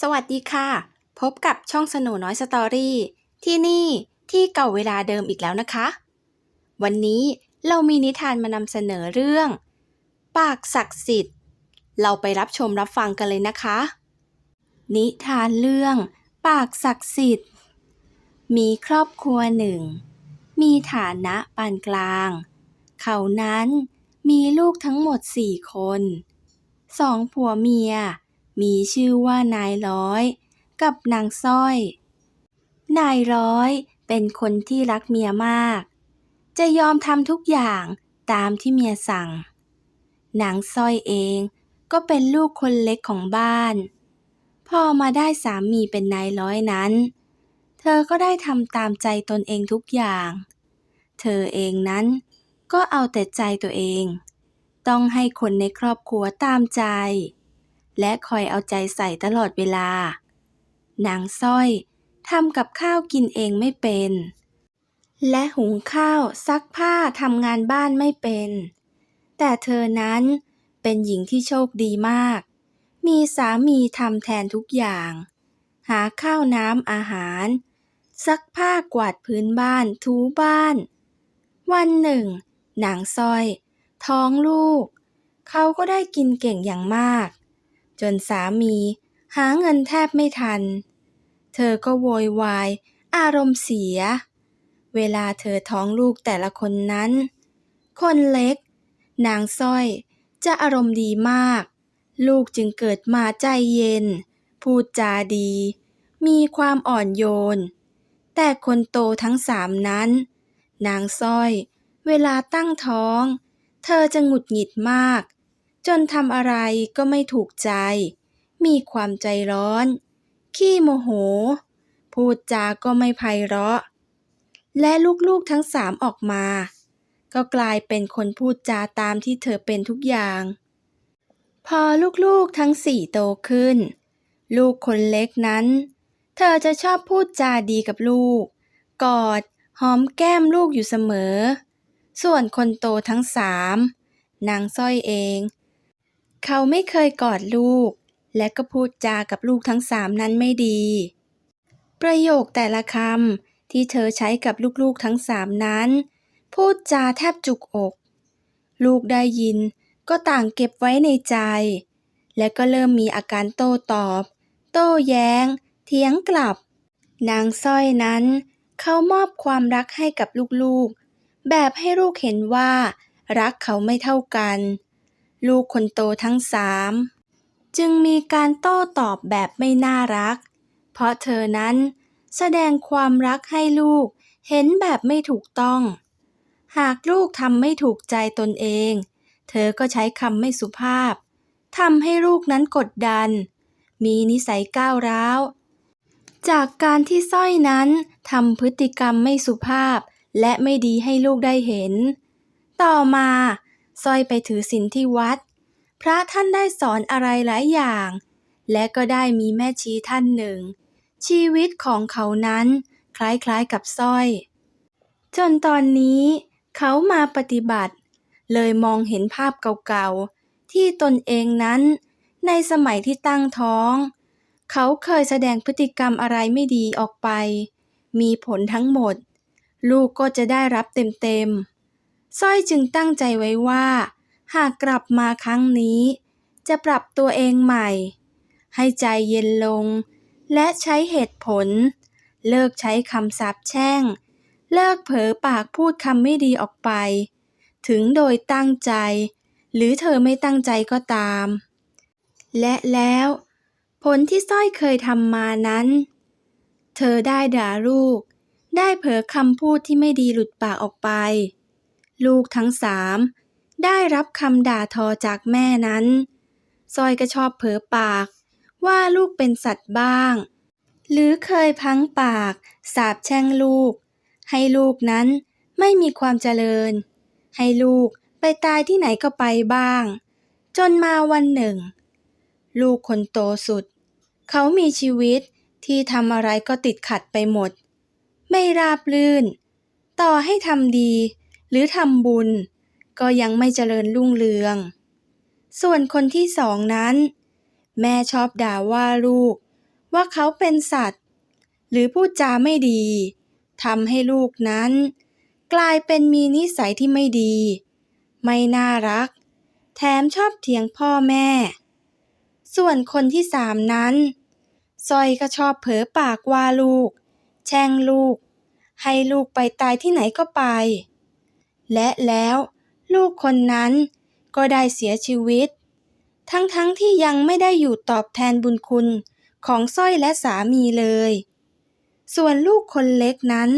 สวัสดีค่ะ พบกับช่องสโนน้อยสตอรี่ที่นี่ที่เก่าเวลาเดิมอีกแล้วนะคะ วันนี้เรามีนิทานมานำเสนอเรื่อง ปากศักดิ์สิทธิ์ เราไปรับชมรับฟังกันเลยนะคะ นิทานเรื่อง ปากศักดิ์สิทธิ์ มีครอบครัวหนึ่ง มีฐานะปานกลาง เขานั้นมีลูกทั้งหมดสี่คน สองผัวเมีย มีชื่อว่านายร้อย กับนางสร้อย นายร้อยเป็นคนที่รักเมียมาก จะยอมทำทุกอย่างตามที่เมียสั่ง นางสร้อยเองก็เป็นลูกคนเล็กของบ้าน พอมาได้สามีเป็นนายร้อยนั้น เธอก็ได้ทำตามใจตนเองทุกอย่าง เธอเองนั้นก็เอาแต่ใจตัวเอง ต้องให้คนในครอบครัวตามใจ และคอยเอาใจใส่ตลอดเวลา นางสร้อยทำกับข้าวกินเองไม่เป็น และหุงข้าวซักผ้าทำงานบ้านไม่เป็น แต่เธอนั้นเป็นหญิงที่โชคดีมาก มีสามีทำแทนทุกอย่าง หาข้าวน้ำอาหาร ซักผ้ากวาดพื้นบ้านถูบ้าน วันหนึ่งนางสร้อย ท้องลูก เขาก็ได้กินเก่งอย่างมาก จนสามีหาเงินแทบไม่ทัน เธอก็โวยวายอารมณ์เสีย เวลาเธอท้องลูกแต่ละคนนั้น คนเล็ก นางสร้อยจะอารมณ์ดีมาก ลูกจึงเกิดมาใจเย็น พูดจาดี มีความอ่อนโยน แต่คนโตทั้งสามนั้น นางสร้อย เวลาตั้งท้อง เธอจะหงุดหงิดมาก จนทำอะไรก็ไม่ถูกใจ มีความใจร้อน ขี้โมโห พูดจาก็ไม่ไพเราะ และลูกๆทั้งสามออกมา ก็กลายเป็นคนพูดจาตามที่เธอเป็นทุกอย่าง พอลูกๆทั้งสี่โตขึ้น ลูกคนเล็กนั้น เธอจะชอบพูดจาดีกับลูก กอดหอมแก้มลูกอยู่เสมอ ส่วนคนโตทั้งสามนางสร้อยเอง เขาไม่เคยกอดลูก และก็พูดจากับลูกทั้งสามนั้นไม่ดี ประโยคแต่ละคำที่เธอใช้กับลูกๆทั้งสามนั้น พูดจาแทบจุกอก ลูกได้ยินก็ต่างเก็บไว้ในใจ และก็เริ่มมีอาการโต้ตอบ โต้แย้ง เถียงกลับ นางสร้อยนั้น เขามอบความรักให้กับลูกๆ แบบให้ลูกเห็นว่า รักเขาไม่เท่ากัน ลูกคนโตทั้งสามจึงมีการโต้ตอบแบบไม่น่ารัก เพราะเธอนั้นแสดงความรักให้ลูกเห็นแบบไม่ถูกต้อง หากลูกทำไม่ถูกใจตนเอง เธอก็ใช้คำไม่สุภาพทำให้ลูกนั้นกดดัน มีนิสัยก้าวร้าว จากการที่สร้อยนั้นทำพฤติกรรมไม่สุภาพ และไม่ดีให้ลูกได้เห็น ต่อมา สร้อยไปถือศีลที่วัด พระท่านได้สอนอะไรหลายอย่าง และก็ได้มีแม่ชีท่านหนึ่ง ชีวิตของเขานั้นคล้ายๆกับสร้อย จนตอนนี้เขามาปฏิบัติ เลยมองเห็นภาพเก่าๆ ที่ตนเองนั้น ในสมัยที่ตั้งท้อง เขาเคยแสดงพฤติกรรมอะไรไม่ดีออกไป มีผลทั้งหมด ลูกก็จะได้รับเต็มๆ สร้อยจึงตั้งใจไว้ว่า หากกลับมาครั้งนี้ จะปรับตัวเองใหม่ ให้ใจเย็นลง และใช้เหตุผล เลิกใช้คำสาปแช่ง เลิกเผลอปากพูดคำไม่ดีออกไป ถึงโดยตั้งใจ หรือเธอไม่ตั้งใจก็ตาม และแล้ว ผลที่สร้อยเคยทำมานั้น เธอได้ด่าลูก ได้เผลอคำพูดที่ไม่ดีหลุดปากออกไป ลูกทั้งสามได้รับคำด่าทอจากแม่นั้นสร้อยก็ชอบเผลอปากว่าลูกเป็นสัตว์บ้าง หรือเคยพังปากสาบแช่งลูก ให้ลูกนั้นไม่มีความเจริญ ให้ลูกไปตายที่ไหนก็ไปบ้าง จนมาวันหนึ่ง ลูกคนโตสุด เขามีชีวิตที่ทำอะไรก็ติดขัดไปหมด ไม่ราบรื่น ต่อให้ทำดี รือทำบุญ ก็ยังไม่เจริญรุ่งเรือง ส่วนคนที่สองนั้น แม่ชอบด่าว่าลูก ว่าเขาเป็นสัตว์ หรือพูดจาไม่ดีทำให้ลูกนั้น กลายเป็นมีนิสัยที่ไม่ดี ไม่น่ารัก แถมชอบเถียงพ่อแม่ ส่วนคนที่สามนั้นสร้อยก็ชอบเผลอปากว่าลูก แช่งลูก ให้ลูกไปตายที่ไหนก็ไป และแล้วลูกคนนั้นก็ได้เสียชีวิต ทั้งๆทที่ยังไม่ได้อยู่ตอบแทนบุญคุณของสร้อยและสามีเลย ส่วนลูกคนเล็กนั้น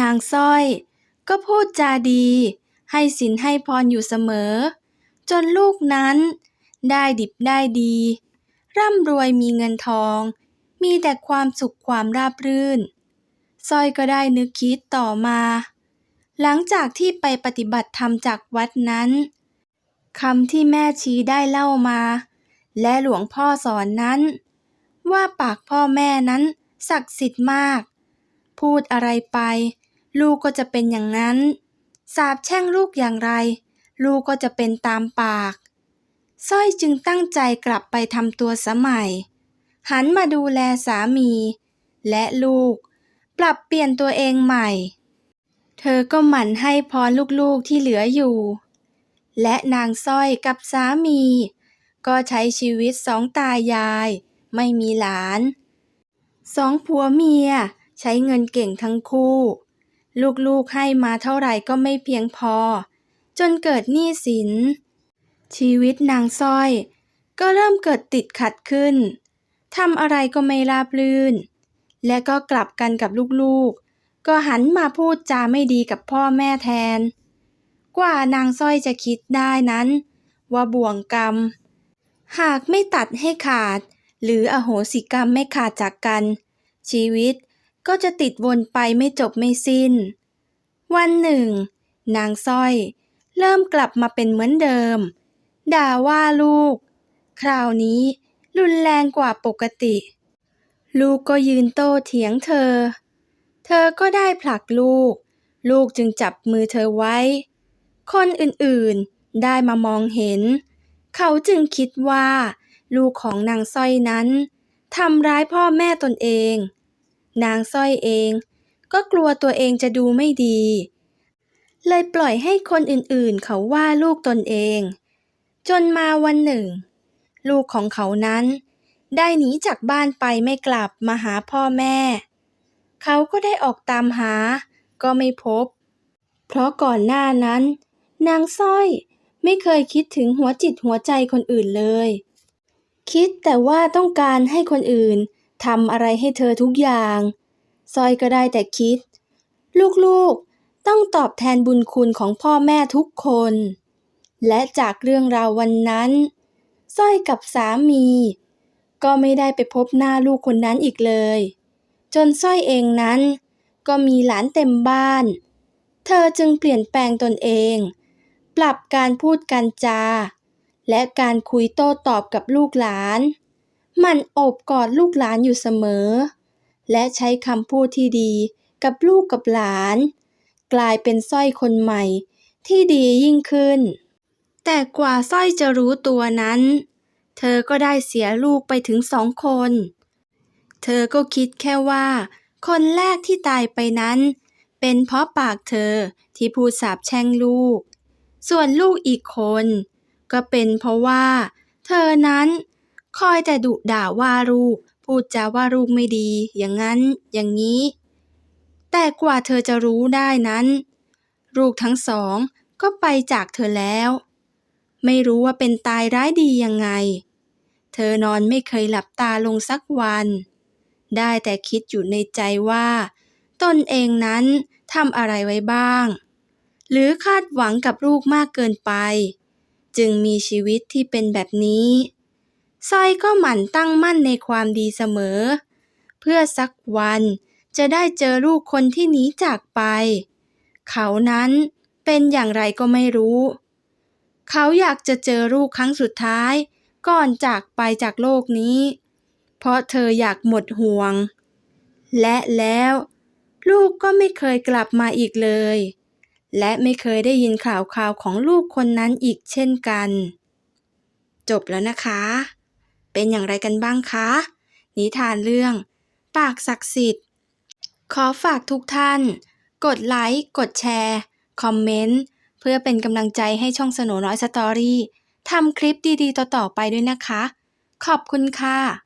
นางสร้อยก็พูดจาดี ให้สินให้พรอยู่เสมอ จนลูกนั้นได้ดิบได้ดี ร่ำรวยมีเงินทอง มีแต่ความสุขความราบรื่นสร้อยก็ได้นึกคิดต่อมา หลังจากที่ไปปฏิบัติธรรมจากวัดนั้นคำที่แม่ชี้ได้เล่ามา และหลวงพ่อสอนนั้น ว่าปากพ่อแม่นั้นศักดิ์สิทธิ์มาก พูดอะไรไป ลูกก็จะเป็นอย่างนั้น สาบแช่งลูกอย่างไร ลูกก็จะเป็นตามปากสร้อยจึงตั้งใจกลับไปทำตัวสมัย หันมาดูแลสามี และลูก ปรับเปลี่ยนตัวเองใหม่ เธอก็หมั่นให้พรลูกๆที่เหลืออยู่ และนางสร้อยกับสามี ก็ใช้ชีวิตสองตายาย ไม่มีหลาน สองผัวเมียใช้เงินเก่งทั้งคู่ ลูกๆให้มาเท่าไหร่ก็ไม่เพียงพอ จนเกิดหนี้สิน ชีวิตนางสร้อย ก็เริ่มเกิดติดขัดขึ้นทำอะไรก็ไม่ราบรื่น และก็กลับกันกับลูกๆ ก็หันมาพูดจาไม่ดีกับพ่อแม่แทน กว่านางสร้อยจะคิดได้นั้น ว่าบ่วงกรรม หากไม่ตัดให้ขาด หรืออโหสิกรรมไม่ขาดจากกัน ชีวิตก็จะติดวนไปไม่จบไม่สิ้น วันหนึ่ง นางสร้อย เริ่มกลับมาเป็นเหมือนเดิม ด่าว่าลูก คราวนี้รุนแรงกว่าปกติ ลูกก็ยืนโต้เถียงเธอ เธอก็ได้ผลักลูก ลูกจึงจับมือเธอไว้ คนอื่นๆได้มามองเห็น เขาจึงคิดว่า ลูกของนางสร้อยนั้นทำร้ายพ่อแม่ตนเอง นางสร้อยเองก็กลัวตัวเองจะดูไม่ดี เลยปล่อยให้คนอื่นๆ เขาว่าลูกตนเอง จนมาวันหนึ่ง ลูกของเขานั้น ได้หนีจากบ้านไปไม่กลับมาหาพ่อแม่ เขาก็ได้ออกตามหา ก็ไม่พบ เพราะก่อนหน้านั้น นางสร้อยไม่เคยคิดถึงหัวจิตหัวใจคนอื่นเลย คิดแต่ว่าต้องการให้คนอื่นทำอะไรให้เธอทุกอย่างสร้อยก็ได้แต่คิด ลูกๆต้องตอบแทนบุญคุณของพ่อแม่ทุกคน และจากเรื่องราววันนั้นสร้อยกับสามี ก็ไม่ได้ไปพบหน้าลูกคนนั้นอีกเลย จนสร้อยเองนั้น ก็มีหลานเต็มบ้าน เธอจึงเปลี่ยนแปลงตนเอง ปรับการพูดการจา และการคุยโต้ตอบกับลูกหลาน มันโอบกอดลูกหลานอยู่เสมอ และใช้คำพูดที่ดีกับลูกกับหลาน กลายเป็นสร้อยคนใหม่ที่ดียิ่งขึ้น แต่กว่าสร้อยจะรู้ตัวนั้น เธอก็ได้เสียลูกไปถึงสองคน เธอก็คิดแค่ว่า คนแรกที่ตายไปนั้น เป็นเพราะปากเธอที่พูดสาปแช่งลูก ส่วนลูกอีกคน ก็เป็นเพราะว่า เธอนั้น คอยแต่ดุด่าว่าลูก พูดจาว่าลูกไม่ดี อย่างนั้น อย่างนี้ แต่กว่าเธอจะรู้ได้นั้น ลูกทั้งสองก็ไปจากเธอแล้ว ไม่รู้ว่าเป็นตายร้ายดียังไง เธอนอนไม่เคยหลับตาลงสักวัน ได้แต่คิดอยู่ในใจว่า ตนเองนั้นทำอะไรไว้บ้าง หรือคาดหวังกับลูกมากเกินไป จึงมีชีวิตที่เป็นแบบนี้สร้อยก็หมั่นตั้งมั่นในความดีเสมอ เพื่อสักวันจะได้เจอลูกคนที่หนีจากไป เขานั้นเป็นอย่างไรก็ไม่รู้ เขาอยากจะเจอลูกครั้งสุดท้าย ก่อนจากไปจากโลกนี้ เพราะเธออยากหมดห่วง และแล้วลูกก็ไม่เคยกลับมาอีกเลย และไม่เคยได้ยินข่าวข่าวของลูกคนนั้นอีกเช่นกัน จบแล้วนะคะ เป็นอย่างไรกันบ้างคะ นิทานเรื่อง ปากศักดิ์สิทธิ์ ขอฝากทุกท่าน กดไลค์ กดแชร์ คอมเมนต์ เพื่อเป็นกำลังใจให้ช่องสโนน้อยสตอรี่ทำคลิปดีๆ ต่อๆไปด้วยนะคะ ขอบคุณค่ะ